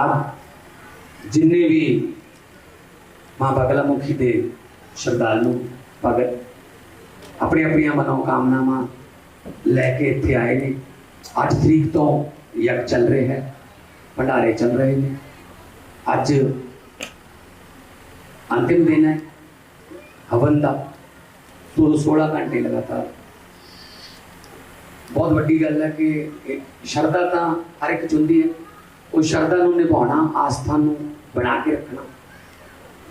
ਆਪ ਜਿੰਨੇ ਵੀ ਮਾਂ ਬਗਲਾ ਮੁਖੀ ਦੇ ਸ਼ਰਧਾਲੂ ਭਗਤ ਆਪਣੀ ਆਪਣੀਆਂ ਮਨੋਕਾਮਨਾਵਾਂ ਲੈ ਕੇ ਇੱਥੇ ਆਏ ਨੇ। 8 ਤਰੀਕ ਤੋਂ ਯਗ ਚੱਲ ਰਿਹਾ ਹੈ, ਭੰਡਾਰੇ ਚੱਲ ਰਹੇ ਨੇ। ਅੱਜ ਅੰਤਿਮ ਦਿਨ ਹੈ, ਹਵਨ ਦਾ ਤੋਂ 16 ਘੰਟੇ ਲਗਾਤਾਰ। ਬਹੁਤ ਵੱਡੀ ਗੱਲ ਹੈ ਕਿ ਇਹ ਸ਼ਰਧਾ ਤਾਂ ਹਰ ਇੱਕ ਚੁੰਦੀ ਹੈ। ਉਹ ਸ਼ਰਧਾ ਨੂੰ ਨਿਭਾਉਣਾ, ਆਸਥਾ ਨੂੰ ਬਣਾ ਕੇ ਰੱਖਣਾ,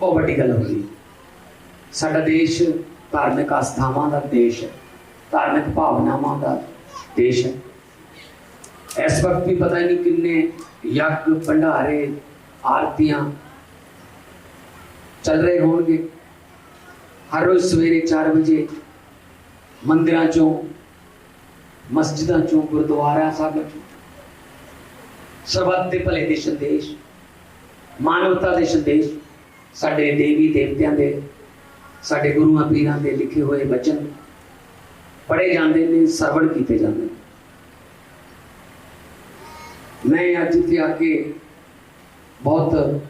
ਬਹੁਤ ਵੱਡੀ ਗੱਲ ਹੁੰਦੀ ਹੈ। ਸਾਡਾ ਦੇਸ਼ ਧਾਰਮਿਕ ਆਸਥਾਵਾਂ ਦਾ ਦੇਸ਼ ਹੈ, ਧਾਰਮਿਕ ਭਾਵਨਾਵਾਂ ਦਾ ਦੇਸ਼ ਹੈ। ਇਸ ਵਕਤ ਵੀ ਪਤਾ ਨਹੀਂ ਕਿੰਨੇ ਯੱਗ ਭੰਡਾਰੇ, ਆਰਤੀਆਂ ਚੱਲ ਰਹੇ ਹੋਣਗੇ। ਹਰ ਰੋਜ਼ ਸਵੇਰੇ 4 ਵਜੇ ਮੰਦਿਰਾਂ ਚੋਂ, ਮਸਜਿਦਾਂ ਚੋਂ ਗੁਰਦੁਆਰਾ ਸਾਹਿਬ ਚੋਂ ਸਰਬੱਤ ਦੇ ਭਲੇ ਦੇ ਸੰਦੇਸ਼ ਮਾਨਵਤਾ ਦੇ ਸੰਦੇਸ਼ ਸਾਡੇ ਦੇਵੀ ਦੇਵਤਿਆਂ ਦੇ, ਸਾਡੇ ਗੁਰੂਆਂ ਪੀਰਾਂ ਦੇ ਲਿਖੇ ਹੋਏ ਬਚਨ ਪੜ੍ਹੇ ਜਾਂਦੇ ਨੇ, ਸਰਵਣ ਕੀਤੇ ਜਾਂਦੇ ਨੇ। ਮੈਂ ਅੱਜ ਇੱਥੇ ਆ ਕੇ ਬਹੁਤ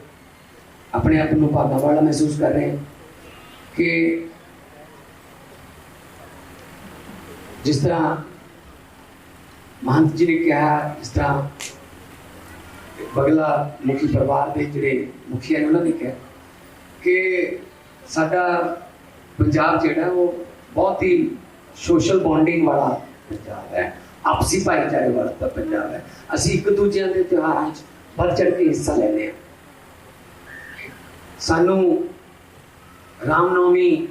ਆਪਣੇ ਆਪ ਨੂੰ ਭਾਗਾ ਵਾਲਾ ਮਹਿਸੂਸ ਕਰ ਰਿਹਾ ਕਿ ਜਿਸ ਤਰ੍ਹਾਂ ਮਹੰਤ ਜੀ ਨੇ ਕਿਹਾ ਇਸ ਤਰ੍ਹਾਂ ਬਗਲਾ ਮੁਖੀ ਪਰਿਵਾਰ ਦੇ ਜਿਹੜੇ ਮੁਖੀਆ ਨੇ ਉਹਨਾਂ ਨੇ ਕਿਹਾ ਕਿ ਸਾਡਾ ਪੰਜਾਬ ਜਿਹੜਾ ਉਹ ਬਹੁਤ ਹੀ ਸੋਸ਼ਲ ਬੌਂਡਿੰਗ ਵਾਲਾ ਪੰਜਾਬ ਹੈ, ਆਪਸੀ ਭਾਈਚਾਰੇ ਵਾਲਾ ਤਾਂ ਪੰਜਾਬ ਹੈ। ਅਸੀਂ ਇੱਕ ਦੂਜਿਆਂ ਦੇ ਤਿਉਹਾਰਾਂ 'ਚ ਵੱਧ ਚੜ੍ਹ ਕੇ ਹਿੱਸਾ ਲੈਂਦੇ ਹਾਂ। ਸਾਨੂੰ ਰਾਮਨੌਮੀ,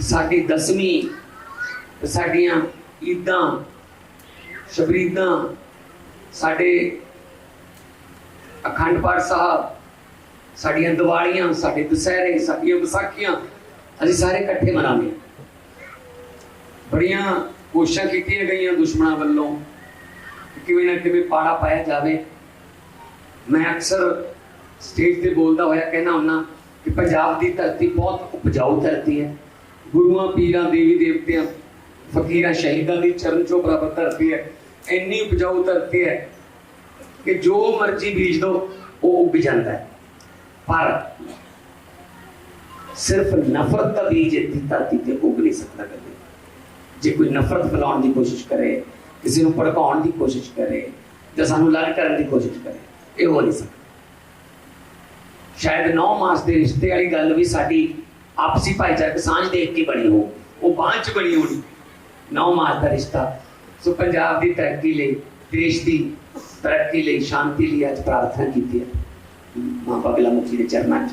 ਸਾਡੀ ਦਸਵੀਂ ਤੇ ਸਾਡੀਆਂ ਈਦਾਂ, ਸ਼ਬਰੀਦਾਂ, ਸਾਡੇ ਅਖੰਡ ਪਾਠ ਸਾਹਿਬ, ਸਾਡੀਆਂ ਦੀਵਾਲੀਆਂ, ਸਾਡੇ ਦੁਸਹਿਰੇ, ਸਾਡੀਆਂ ਵਿਸਾਖੀਆਂ, ਅਸੀਂ ਸਾਰੇ ਇਕੱਠੇ ਮਨਾਉਂਦੇ ਬੜੀਆਂ ਕੋਸ਼ਿਸ਼ਾਂ ਕੀਤੀਆਂ ਗਈਆਂ ਦੁਸ਼ਮਣਾਂ ਵੱਲੋਂ ਕਿਵੇਂ ਨਾ ਕਿਵੇਂ ਪਾੜਾ ਪਾਇਆ ਜਾਵੇ। ਮੈਂ ਅਕਸਰ ਸਟੇਜ ਤੇ ਬੋਲਦਾ ਹੋਇਆ ਕਹਿਣਾ ਹੁੰਨਾ ਕਿ ਪੰਜਾਬ ਦੀ ਧਰਤੀ ਬਹੁਤ ਉਪਜਾਊ ਧਰਤੀ ਹੈ। ਗੁਰੂਆਂ, ਪੀਰਾਂ, ਦੇਵੀ ਦੇਵਤਿਆਂ, ਫਕੀਰਾਂ, ਸ਼ਹੀਦਾਂ ਦੀ ਚਰਨ ਚੋਂ ਪ੍ਰਾਪਤ ਧਰਤੀ ਹੈ। ਇੰਨੀ ਉਪਜਾਊ ਧਰਤੀ ਹੈ ਕਿ ਜੋ ਮਰਜ਼ੀ ਬੀਜ ਦੋ, ਉਹ ਉੱਗ ਜਾਂਦਾ ਹੈ। ਪਰ ਸਿਰਫ ਨਫ਼ਰਤ ਦਾ ਬੀਜ ਇੱਥੇ ਧਰਤੀ ਤੇ ਉੱਗ ਨਹੀਂ ਸਕਦਾ ਕਦੇ। ਜੇ ਕੋਈ ਨਫ਼ਰਤ ਫੈਲਾਉਣ ਦੀ ਕੋਸ਼ਿਸ਼ ਕਰੇ, ਕਿਸੇ ਨੂੰ ਭੜਕਾਉਣ ਦੀ ਕੋਸ਼ਿਸ਼ ਕਰੇ, ਜਾਂ ਸਾਨੂੰ ਅਲੱਗ ਕਰਨ ਦੀ ਕੋਸ਼ਿਸ਼ ਕਰੇ, ਇਹ ਹੋ ਨਹੀਂ ਸਕਦਾ। ਸ਼ਾਇਦ 9 ਮਾਸ ਦੇ ਰਿਸ਼ਤੇ ਵਾਲੀ ਗੱਲ ਵੀ ਸਾਡੀ ਆਪਸੀ ਭਾਈਚਾਰਕ ਸਾਂਝ ਦੇਖ ਕੇ ਬਣੀ ਹੋ ਉਹ ਬਾਂਝ ਚ ਬਣੀ ਹੋਣੀ। 9 ਮਾਸ ਦਾ ਰਿਸ਼ਤਾ। ਸੋ ਪੰਜਾਬ ਦੀ ਤਰੱਕੀ ਲਈ, ਦੇਸ਼ ਦੀ ਤਰੱਕੀ ਲਈ ਸ਼ਾਂਤੀ ਲਈ ਅੱਜ ਪ੍ਰਾਰਥਨਾ ਕੀਤੀ ਹੈ। ਮਾਂ ਬਗਲਾ ਮੁਖੀ ਦੇ ਚਰਨਾਂ 'ਚ।